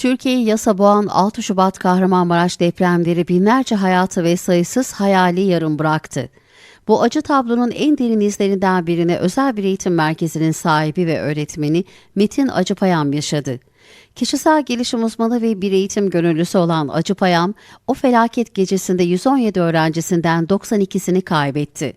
Türkiye'yi yasa boğan 6 Şubat Kahramanmaraş depremleri binlerce hayatı ve sayısız hayali yarım bıraktı. Bu acı tablonun en derin izlerinden birini özel bir eğitim merkezinin sahibi ve öğretmeni Metin Acıpayam yaşadı. Kişisel gelişim uzmanı ve bir eğitim gönüllüsü olan Acıpayam, o felaket gecesinde 117 öğrencisinden 92'sini kaybetti.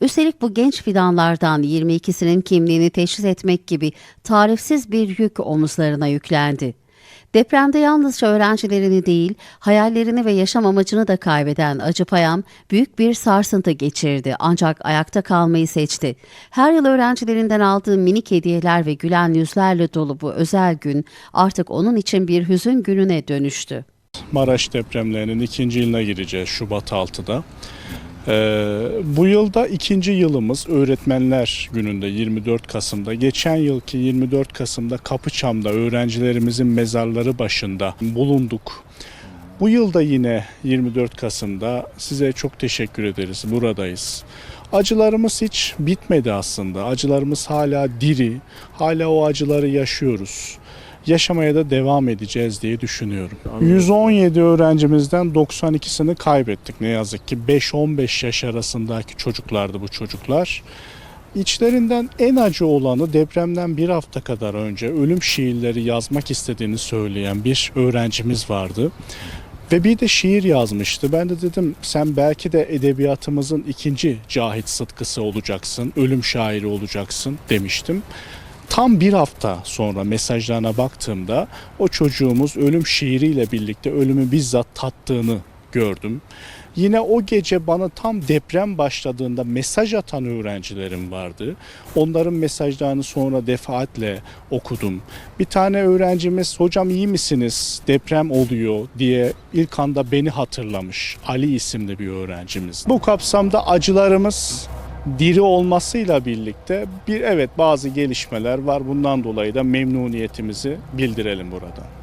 Üstelik bu genç fidanlardan 22'sinin kimliğini teşhis etmek gibi tarifsiz bir yük omuzlarına yüklendi. Depremde yalnızca öğrencilerini değil, hayallerini ve yaşam amacını da kaybeden Acıpayam büyük bir sarsıntı geçirdi ancak ayakta kalmayı seçti. Her yıl öğrencilerinden aldığı minik hediyeler ve gülen yüzlerle dolu bu özel gün artık onun için bir hüzün gününe dönüştü. Maraş depremlerinin ikinci yılına gireceğiz Şubat 6'da. Ee, bu yılda ikinci yılımız Öğretmenler Günü'nde 24 Kasım'da. Geçen yılki 24 Kasım'da Kapıçam'da öğrencilerimizin mezarları başında bulunduk. Bu yılda yine 24 Kasım'da size çok teşekkür ederiz. Buradayız. Acılarımız hiç bitmedi aslında. Acılarımız hala diri. Hala o acıları yaşıyoruz yaşamaya da devam edeceğiz diye düşünüyorum. 117 öğrencimizden 92'sini kaybettik ne yazık ki. 5-15 yaş arasındaki çocuklardı bu çocuklar. İçlerinden en acı olanı depremden bir hafta kadar önce ölüm şiirleri yazmak istediğini söyleyen bir öğrencimiz vardı. Ve bir de şiir yazmıştı. Ben de dedim sen belki de edebiyatımızın ikinci Cahit Sıtkısı olacaksın, ölüm şairi olacaksın demiştim. Tam bir hafta sonra mesajlarına baktığımda o çocuğumuz ölüm şiiriyle birlikte ölümü bizzat tattığını gördüm. Yine o gece bana tam deprem başladığında mesaj atan öğrencilerim vardı. Onların mesajlarını sonra defaatle okudum. Bir tane öğrencimiz hocam iyi misiniz deprem oluyor diye ilk anda beni hatırlamış. Ali isimli bir öğrencimiz. Bu kapsamda acılarımız diri olmasıyla birlikte bir evet bazı gelişmeler var. Bundan dolayı da memnuniyetimizi bildirelim burada.